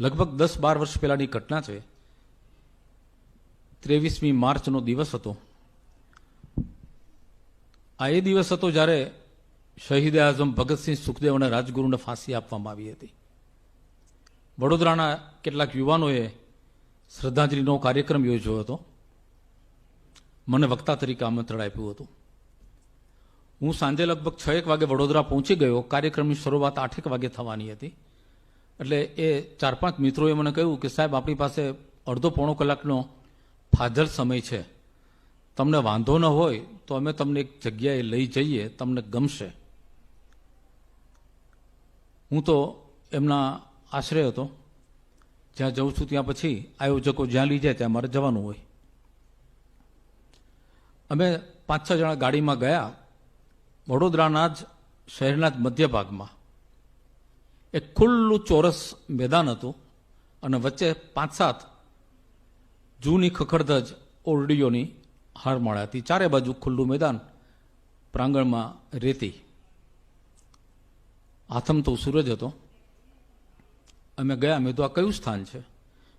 લગભગ દસ બાર વર્ષ પહેલાંની ઘટના છે. ત્રેવીસમી માર્ચનો દિવસ હતો. આ એ દિવસ હતો જ્યારે શહીદ આઝમ ભગતસિંહ સુખદેવ અને રાજગુરુને ફાંસી આપવામાં આવી હતી. વડોદરાના કેટલાક યુવાનોએ શ્રદ્ધાંજલિનો કાર્યક્રમ યોજ્યો હતો. મને વક્તા તરીકે આમંત્રણ આપ્યું હતું. હું સાંજે લગભગ છ એક વાગે વડોદરા પહોંચી ગયો. કાર્યક્રમની શરૂઆત આઠેક વાગે થવાની હતી. એટલે એ ચાર પાંચ મિત્રોએ મને કહ્યું કે સાહેબ, આપણી પાસે અડધો પોણો કલાકનો ફાજલ સમય છે. તમને વાંધો ન હોય તો અમે તમને એક જગ્યાએ લઈ જઈએ, તમને ગમશે. હું તો એમના આશરે હતો. જ્યાં જઉં છું ત્યાં પછી આયોજકો જ્યાં લઈ જાય ત્યાં મારે જવાનું હોય. અમે પાંચ છ જણા ગાડીમાં ગયા. વડોદરાના જ શહેરના જ મધ્ય ભાગમાં એક ખુલ્લું ચોરસ મેદાન હતું અને વચ્ચે પાંચ સાત જૂની ખખડધજ ઓરડીઓની હારમાળા હતી. ચારે બાજુ ખુલ્લું મેદાન પ્રાંગણમાં રેતી. આથમતો સૂરજ હતો. અમે ગયા, મેં તો આ કયું સ્થાન છે?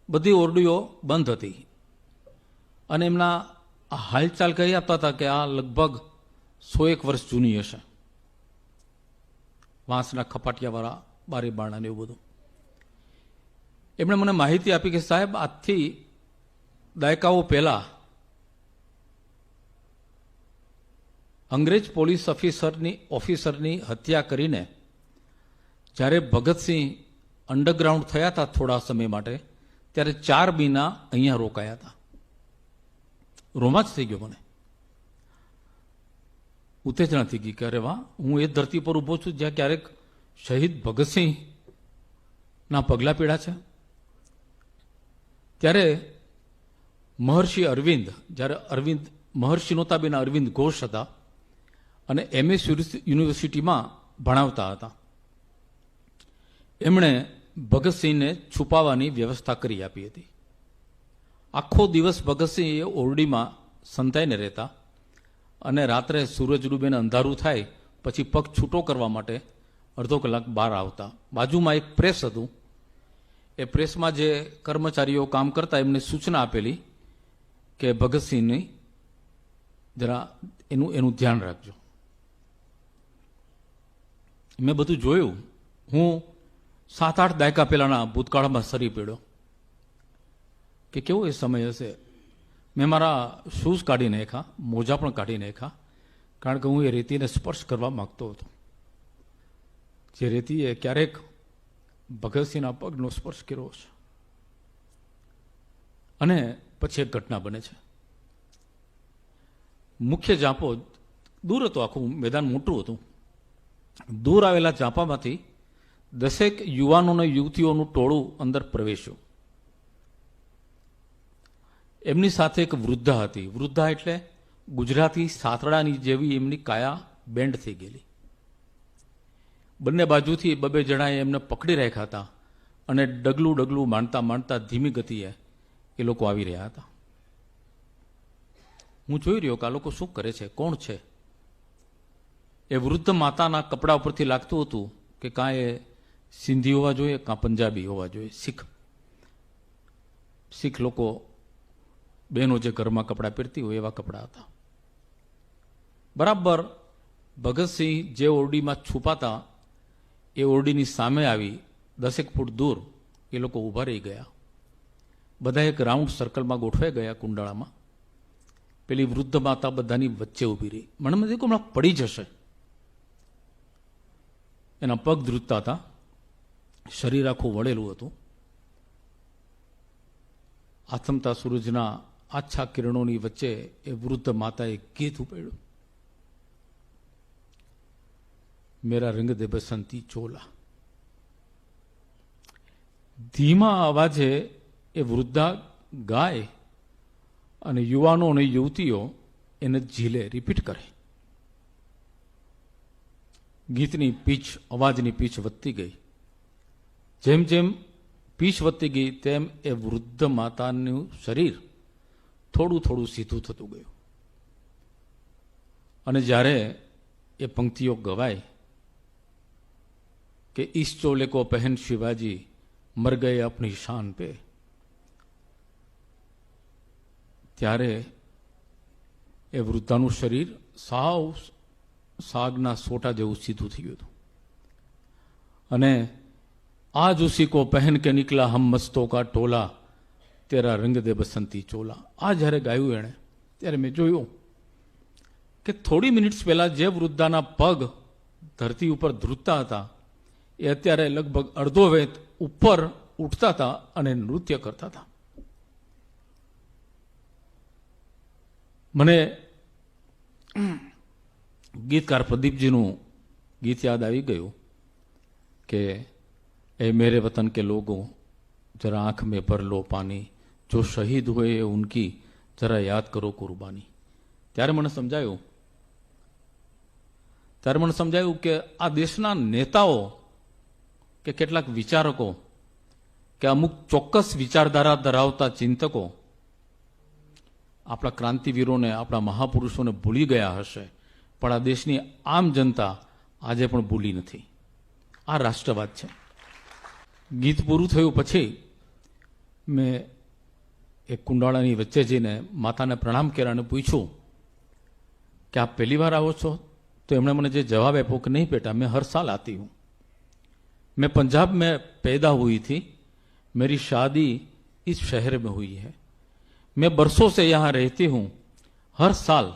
બધી ઓરડીઓ બંધ હતી. અને એમના હાલચાલ કહી આપતા હતા કે આ લગભગ સો એક વર્ષ જૂની હશે. વાંસના ખપાટિયાવાળા બારી બારણા ને એવું બધું. એમણે મને માહિતી આપી કે સાહેબ, આજથી દાયકાઓ પહેલા અંગ્રેજ પોલીસ ઓફિસરની ઓફિસરની હત્યા કરીને જ્યારે ભગતસિંહ અંડરગ્રાઉન્ડ થયા હતા થોડા સમય માટે, ત્યારે ચાર મહિના અહીંયા રોકાયા હતા. રોમાંચ થઈ ગયો મને. ઉત્તેજના થઈ ગઈ કે અરે વાહ, હું એ ધરતી પર ઊભો છું જ્યાં ક્યારેક શહીદ ભગતસિંહના પગલાં પીડા છે? ત્યારે મહર્ષિ અરવિંદ, જ્યારે અરવિંદ, મહર્ષિ નહોતા બેના અરવિંદ ઘોષ હતા અને એમએ યુનિવર્સિટીમાં ભણાવતા હતા. એમણે ભગતસિંહને છુપાવવાની વ્યવસ્થા કરી આપી હતી. આખો દિવસ ભગતસિંહ એ ઓરડીમાં સંતાઈને રહેતા અને રાત્રે સૂરજ ડૂબેને અંધારું થાય, પછી પગ છૂટો કરવા માટે અડધો કલાક બહાર આવતા. બાજુમાં એક પ્રેસ હતું. એ પ્રેસમાં જે કર્મચારીઓ કામ કરતા એમને સૂચના આપેલી કે ભગતસિંહની જરા એનું એનું ધ્યાન રાખજો. મેં બધું જોયું. હું સાત આઠ દાયકા પહેલાંના ભૂતકાળમાં સરી પડ્યો કે કેવો એ સમય હશે. મેં મારા શૂઝ કાઢી નાખ્યા, મોજા પણ કાઢી નાખ્યા, કારણ કે હું એ રેતીને સ્પર્શ કરવા માગતો હતો. જે રેતીએ ક્યારેક ભગતસિંહના પગનો સ્પર્શ કર્યો છે. અને પછી એક ઘટના બને છે. મુખ્ય ઝાંપો દૂર હતો, આખું મેદાન મોટું હતું. દૂર આવેલા ઝાંપામાંથી દસેક યુવાનો અને યુવતીઓનું ટોળું અંદર પ્રવેશ્યું. એમની સાથે એક વૃદ્ધા હતી. વૃદ્ધા એટલે ગુજરાતી સાતડાની જેવી એમની કાયા બેન્ડ થઈ ગયેલી. બંને બાજુથી બબે જણાએ એમને પકડી રાખ્યા હતા અને ડગલું ડગલું માંડતા માંડતા ધીમી ગતિએ એ લોકો આવી રહ્યા હતા. હું જોઈ રહ્યો કે આ લોકો શું કરે છે, કોણ છે? એ વૃદ્ધ માતાના કપડા ઉપરથી લાગતું હતું કે કાં એ સિંધી હોવા જોઈએ કાં પંજાબી હોવા જોઈએ. શીખ. શીખ લોકો બહેનો જે ઘરમાં કપડાં પહેરતી હોય એવા કપડાં હતા. બરાબર ભગતસિંહ જે ઓરડીમાં છુપાતા એ ઓરડીની સામે આવી દસેક ફૂટ દૂર એ લોકો ઊભા રહી ગયા. બધા એક રાઉન્ડ સર્કલમાં ગોઠવાઈ ગયા કુંડાળામાં. પેલી વૃદ્ધ માતા બધાની વચ્ચે ઊભી રહી. મને મને હમણાં પડી જશે. એના પગ ધ્રુજતા હતા. શરીર આખું વળેલું હતું. આથમતા સૂરજના આછા કિરણોની વચ્ચે એ વૃદ્ધ માતાએ ગીત ઉપાડ્યું. મેરા રંગ દે બસંતી ચોલા ધીમા અવાજે એ વૃદ્ધા ગાય અને યુવાનો અને યુવતીઓ એને ઝીલે રિપીટ કરે ગીતની પીચ અવાજની પીચ વધતી ગઈ જેમ જેમ પીચ વધતી ગઈ તેમ એ વૃદ્ધ માતાનું શરીર થોડું થોડું સીધું થતું ગયું। અને જ્યારે એ પંક્તિઓ ગવાય કે ઈસ ચોલે કો પહેન શિવાજી મર ગયે આપણી શાન પે. ત્યારે એ વૃદ્ધાનું શરીર સાવ સાગના સોટા જેવું સીધું થઈ ગયું હતું. અને આજ ઉસી કો પહેન કે નીકળા હમ મસ્તો કા ટોલા, તેરા રંગ દે બસંતી ચોલા. આ જ્યારે ગાયું એણે, ત્યારે મેં જોયું કે થોડી મિનિટ્સ પહેલા જે વૃદ્ધાના પગ ધરતી ઉપર ધ્રુજતા હતા એ અત્યારે લગભગ અડધો વેત ઉપર ઉઠતા હતા અને નૃત્ય કરતા હતા. મને ગીતકાર પ્રદીપજીનું ગીત યાદ આવી ગયું કે એ મેરે વતન કે લોગો, જરા આંખ મેં ભર લો પાની, જો શહીદ હોય એ ઉનકી, જરા યાદ કરો કુરબાની. ત્યારે મને સમજાયું, ત્યારે મને સમજાયું કે આ દેશના નેતાઓ કે કેટલાક વિચારકો, કે અમુક ચોક્કસ વિચારધારા ધરાવતા ચિંતકો આપણા ક્રાંતિવીરોને, આપણા મહાપુરુષોને ભૂલી ગયા હશે. પણ આ દેશની આમ જનતા આજે પણ ભૂલી નથી. આ રાષ્ટ્રવાદ છે. ગીત પૂરું થયું પછી મેં એક કુંડાળાની વચ્ચે જઈને માતાને પ્રણામ કર્યાને પૂછ્યું કે, આપ પહેલી વાર આવો છો? તો એમણે મને જે જવાબ આપ્યો કે, નહીં પેટા મેં હર સાલ આતી હું. मैं पंजाब में पैदा हुई थी मेरी शादी इस शहर में हुई है मैं बरसों से यहाँ रहती हूँ हर साल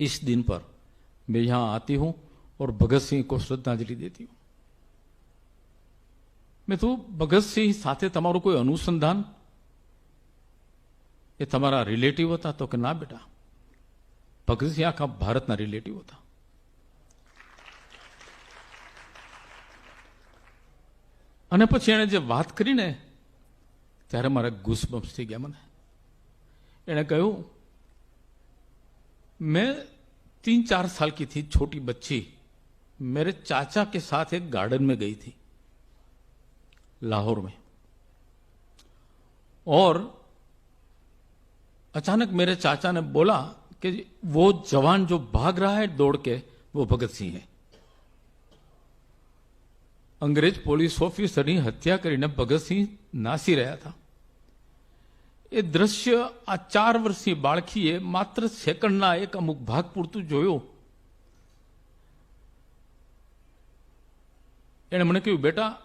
इस दिन पर मैं यहाँ आती हूँ और भगत सिंह को श्रद्धांजलि देती हूँ મેં તું ભગતસિંહ સાથે તમારું કોઈ અનુસંધાન એ તમારા રિલેટિવ હતા તો કે ના બેટા ભગતસિંહ આખા ભારતના રિલેટિવ હતા અને પછી એણે જે વાત કરીને ત્યારે મારા ગુસબમ્સ થઈ ગયા મને એણે કહ્યું मैं तीन चार साल की थी छोटी बच्ची मेरे चाचा के साथ एक गार्डन में गई थी लाहौर में और अचानक मेरे चाचा ने बोला कि वो जवान जो भाग रहा है दौड़ के वो भगत सिंह है અંગ્રેજ પોલીસ ઓફિસરની હત્યા કરીને ભગતસિંહ નાસી રહ્યા હતા. એ દ્રશ્ય આ ચાર વર્ષની બાળકીએ માત્ર સેકન્ડના એક અમુક ભાગ પૂરતું જોયો. એણે મને કહ્યું, બેટા,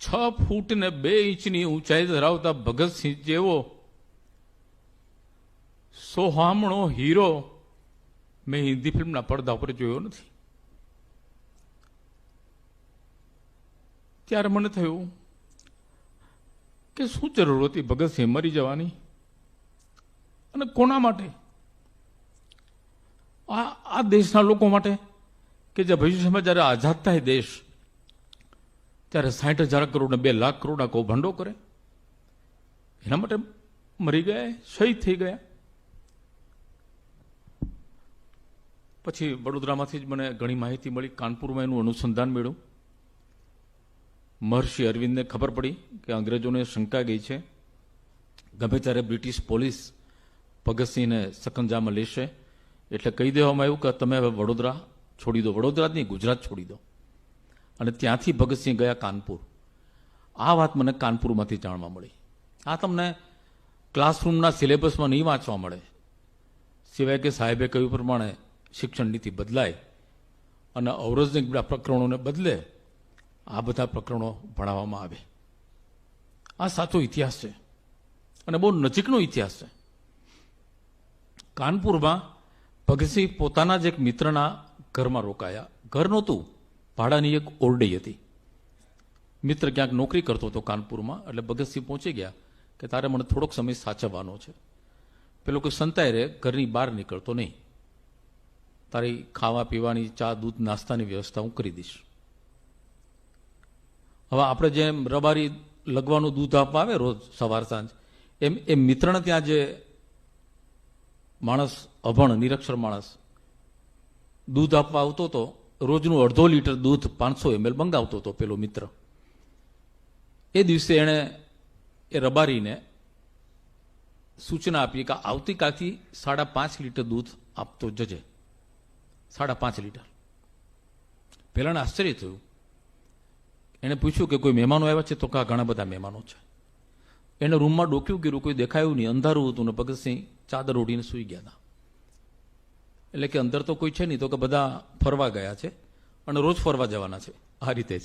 છ ફૂટ ને બે ઇંચની ઊંચાઈ ધરાવતા ભગતસિંહ જેવો સોહામણો હીરો મેં હિન્દી ફિલ્મના પડદા પર જોયો નથી. ત્યારે મને થયું કે શું જરૂર હતી ભગતસિંહ મરી જવાની? અને કોના માટે? આ આ દેશના લોકો માટે? કે જે ભવિષ્યમાં જ્યારે આઝાદ થાય દેશ, ત્યારે સાઠ હજાર કરોડ ને બે લાખ કરોડના કૌભાંડો કરે? એના માટે મરી ગયા, શહીદ થઈ ગયા? પછી વડોદરામાંથી જ મને ઘણી માહિતી મળી, કાનપુરમાં એનું અનુસંધાન મળ્યું મહર્ષિ અરવિંદને ખબર પડી કે અંગ્રેજોને શંકા ગઈ છે. ગમે ત્યારે બ્રિટિશ પોલીસ ભગતસિંહને સકંજામાં લેશે, એટલે કહી દેવામાં આવ્યું કે તમે હવે વડોદરા છોડી દો. વડોદરા જ નહીં, ગુજરાત છોડી દો. અને ત્યાંથી ભગતસિંહ ગયા કાનપુર. આ વાત મને કાનપુરમાંથી જાણવા મળી. આ તમને ક્લાસરૂમના સિલેબસમાં નહીં વાંચવા મળે. સિવાય કે સાહેબે કહ્યું પ્રમાણે શિક્ષણ નીતિ બદલાય અને ઔરજની પ્રકરણોને બદલે આ બધા પ્રકરણો ભણાવવામાં આવે. આ સાચો ઇતિહાસ છે. અને બહુ નજીકનો ઇતિહાસ છે. કાનપુરમાં ભગતસિંહ પોતાના જ એક મિત્રના ઘરમાં રોકાયા. ઘર નહોતું. ભાડાની એક ઓરડી હતી. મિત્ર ક્યાંક નોકરી કરતો હતો કાનપુરમાં, એટલે ભગતસિંહ પહોંચી ગયા કે, તારે મને થોડોક સમય સાચવવાનો છે. પેલો કોઈ સંતાય રહે ઘરની બહાર નીકળતો નહીં. તારી ખાવા પીવાની ચા દૂધ નાસ્તાની વ્યવસ્થા હું કરી દઈશ. હવે આપણે જેમ રબારી લગવાનું દૂધ આપવા આવે રોજ સવાર સાંજ, એમ એ મિત્રને ત્યાં જે માણસ અભણ, નિરક્ષર માણસ દૂધ આપવા આવતો હતો રોજનું અડધો લીટર દૂધ પાંચસો એમએલ મંગાવતો હતો પેલો મિત્ર. એ દિવસે એણે એ રબારીને સૂચના આપી કે આવતીકાલથી સાડા પાંચ લીટર દૂધ આપતો જજે. સાડા પાંચ લીટર. પહેલાંને આશ્ચર્ય થયું એણે પૂછ્યું કે કોઈ મહેમાનો આવ્યા છે? તો કા, ઘણા બધા મહેમાનો છે. એને રૂમમાં ડોક્યું કર્યું, કોઈ દેખાયું નહીં. અંધારું હતું ને ભગતસિંહ ચાદર ઓઢીને સૂઈ ગયા હતા. એટલે કે અંદર તો કોઈ છે નહીં, તો કે બધા ફરવા ગયા છે અને રોજ ફરવા જવાના છે. આ રીતે જ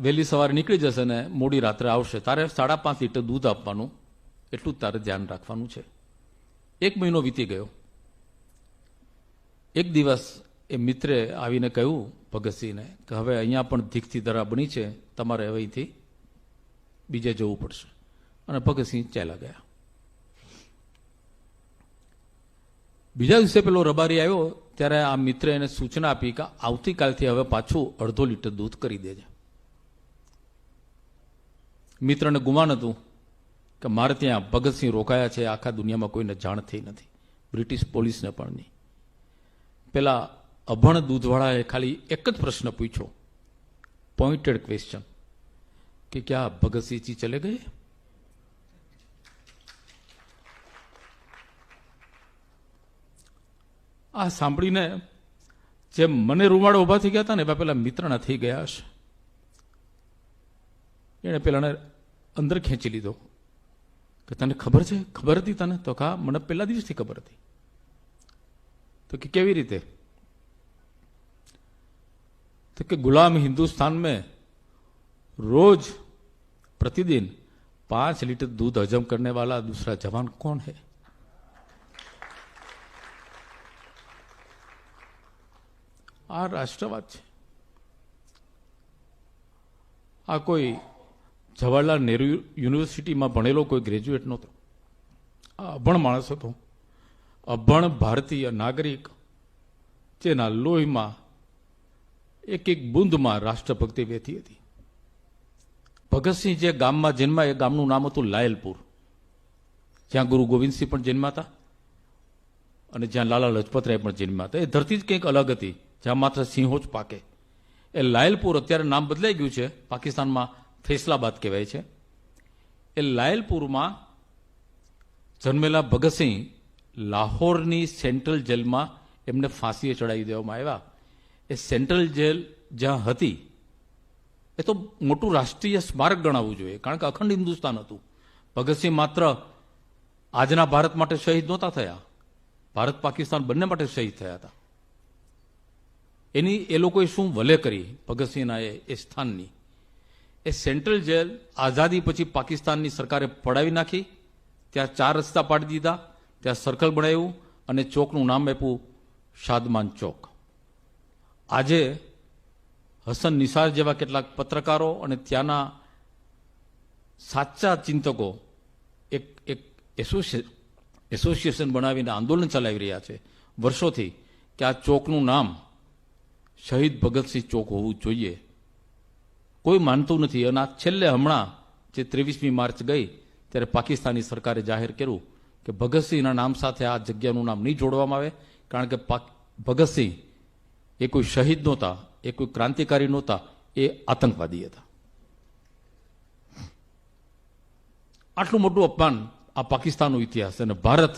વહેલી સવારે નીકળી જશે ને મોડી રાત્રે આવશે. તારે સાડા પાંચ લીટર દૂધ આપવાનું, એટલું જ તારે ધ્યાન રાખવાનું છે. એક મહિનો વીતી ગયો. એક દિવસ એ મિત્રે આવીને કહ્યું, ભગતસિંહને, કે હવે અહીંયા પણ ધીકથી દરા બની છે, તમારે હવે અહીંથી બીજે જવું પડશે. અને ભગતસિંહ ચાલ્યા ગયા. બીજા દિવસે પેલો રબારી આવ્યો, ત્યારે આ મિત્રે એને સૂચના આપી કે આવતીકાલથી હવે પાછું અડધો લીટર દૂધ કરી દેજે. મિત્રને ગુમાન હતું કે મારે ત્યાં ભગતસિંહ રોકાયા છે, આખા દુનિયામાં કોઈને જાણ થઈ નથી. બ્રિટિશ પોલીસને પણ નહીં. પેલા અભણ દૂધવાળાએ ખાલી એક જ પ્રશ્ન પૂછ્યો. પોઈન્ટેડ ક્વેશ્ચન કે ક્યાં ભગતસિંહજી ચલે ગયે? આ સાંભળીને જેમ મને રૂમાડો ઊભા થઈ ગયા હતા ને એવા પેલા મિત્રના થઈ ગયા હશે. એણે પેલાને અંદર ખેંચી લીધો. કે તને ખબર છે? ખબર હતી તને? તો કા મને પહેલા દિવસથી ખબર હતી. તો કે કેવી રીતે? તો કે गुलाम हिंदुस्तान में रोज प्रतिदिन पांच लीटर दूध हजम करने वाला दूसरा जवान कौन है આ રાષ્ટ્રવાદ છે આ કોઈ જવાહરલાલ નહેરુ યુનિવર્સિટીમાં ભણેલો કોઈ ગ્રેજ્યુએટ નહોતો આ અભણ માણસ હતો અભણ ભારતીય નાગરિક જેના લોહીમાં એક એક બુંદમાં રાષ્ટ્રભક્તિ વહેતી હતી. ભગતસિંહ જે ગામમાં જન્મા એ ગામનું નામ હતું લાયલપુર. જ્યાં ગુરુ ગોવિંદસિંહ પણ જન્મ્યા હતા અને જ્યાં લાલા લજપતરાય પણ જન્મ્યા હતા એ ધરતી જ કંઈક અલગ હતી, જ્યાં માત્ર સિંહો જ પાકે. એ લાયલપુર અત્યારે નામ બદલાઈ ગયું છે, પાકિસ્તાનમાં ફેસલાબાદ કહેવાય છે. એ લાયલપુરમાં જન્મેલા ભગતસિંહ લાહોરની સેન્ટ્રલ જેલમાં એમને ફાંસીએ ચડાવી દેવામાં આવ્યા. એ સેન્ટ્રલ જેલ જ્યાં હતી, એ તો મોટું રાષ્ટ્રીય સ્મારક ગણાવવું જોઈએ, કારણ કે અખંડ હિન્દુસ્તાન હતું. ભગતસિંહ માત્ર આજના ભારત માટે શહીદ નહોતા થયા, ભારત પાકિસ્તાન બંને માટે શહીદ થયા હતા. એની એ લોકોએ શું વલે કરી ભગતસિંહના એ સ્થાનની? એ સેન્ટ્રલ જેલ આઝાદી પછી પાકિસ્તાનની સરકારે પડાવી નાખી, ત્યાં ચાર રસ્તા પાડી દીધા, ત્યાં સર્કલ બનાવ્યું અને ચોકનું નામ આપ્યું શાદમાન ચોક. આજે હસન નિસાર જેવા કેટલાક પત્રકારો અને ત્યાંના સાચા ચિંતકો એક એક એસોસિએ એસોસિએશન બનાવીને આંદોલન ચલાવી રહ્યા છે. વર્ષોથી કે આ ચોકનું નામ શહીદ ભગતસિંહ ચોક હોવું જોઈએ. કોઈ માનતું નથી. અને આ છેલ્લે હમણાં જે ત્રેવીસમી માર્ચ ગઈ, ત્યારે પાકિસ્તાની સરકારે જાહેર કર્યું કે ભગતસિંહના નામ સાથે આ જગ્યાનું નામ નહીં જોડવામાં આવે, કારણ કે પાક, ભગતસિંહ એ કોઈ શહીદ નહોતા, એ કોઈ ક્રાંતિકારી નહોતા, એ આતંકવાદી હતા. આટલું મોટું અપમાન આ પાકિસ્તાનનો ઇતિહાસ અને ભારત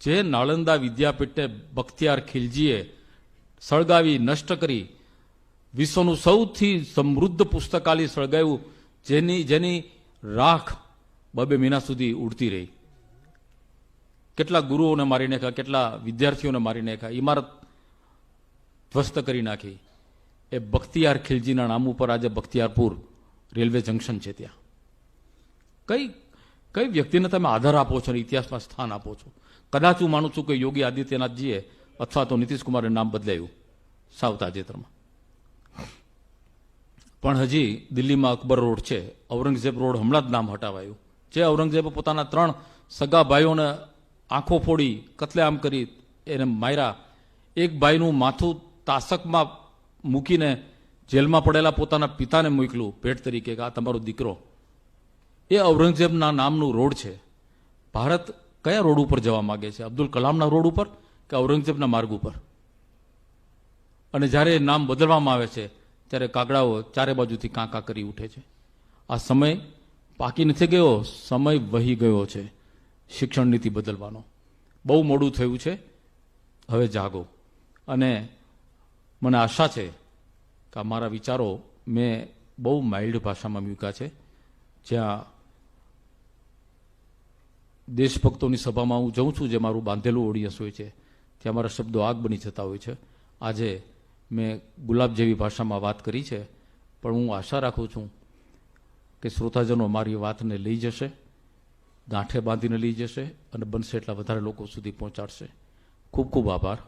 જે નાલંદા વિદ્યાપીઠને બખ્તિયાર ખિલજીએ સળગાવી, નષ્ટ કરી, વિશ્વનું સૌથી સમૃદ્ધ પુસ્તકાલય સળગાવ્યું, જેની જેની રાખ બબે મહિના સુધી ઉડતી રહી. કેટલા ગુરુઓને મારી નાખ્યા, કેટલા વિદ્યાર્થીઓને મારી નાખ્યા. ઇમારત ધ્વસ્ત કરી નાખી. એ બખ્તિયાર ખિલજીના નામ ઉપર આજે બખ્તિયારપુર રેલવે જંકશન છે ત્યાં. કઈ કઈ વ્યક્તિને તમે આધાર આપો છો અને ઇતિહાસમાં સ્થાન આપો છો? કદાચ હું માનું છું કે યોગી આદિત્યનાથજીએ અથવા તો નીતિશ કુમારે નામ બદલાયું સાવ તાજેતરમાં. પણ હજી દિલ્હીમાં અકબર રોડ છે. ઔરંગઝેબ રોડ હમણાં જ નામ હટાવાયું. જે ઔરંગઝેબે પોતાના ત્રણ સગા ભાઈઓને આંખો ફોડી કતલેઆમ કરી એને માર્યા. એક ભાઈનું માથું તાસકમાં મૂકીને જેલમાં પડેલા પોતાના પિતાને મોકલું, ભેટ તરીકે કે આ તમારો દીકરો. એ ઔરંગઝેબના નામનું રોડ છે. ભારત કયા રોડ ઉપર જવા માગે છે? અબ્દુલ કલામના રોડ ઉપર કે ઔરંગઝેબના માર્ગ ઉપર? અને જ્યારે એ નામ બદલવામાં આવે છે, ત્યારે કાગડાઓ ચારે બાજુથી કાંકા કરી ઉઠે છે. આ સમય પાકી નથી ગયો, સમય વહી ગયો છે શિક્ષણ નીતિ બદલવાનો. બહુ મોડું થયું છે. હવે જાગો. અને મને આશા છે કે મારા વિચારો મેં બહુ માઇલ્ડ ભાષામાં મૂક્યા છે. જ્યાં દેશભક્તોની સભામાં હું જઉં છું, જે મારું બાંધેલું ઓડિયન્સ હોય છે, ત્યાં મારા શબ્દો આગ બની જતા હોય છે. આજે મેં ગુલાબ જેવી ભાષામાં વાત કરી છે, પણ હું આશા રાખું છું કે શ્રોતાજનો મારી વાતને લઈ જશે, ગાંઠે બાંધીને લઈ જશે અને બનશે એટલા વધારે લોકો સુધી પહોંચાડશે. ખૂબ ખૂબ આભાર.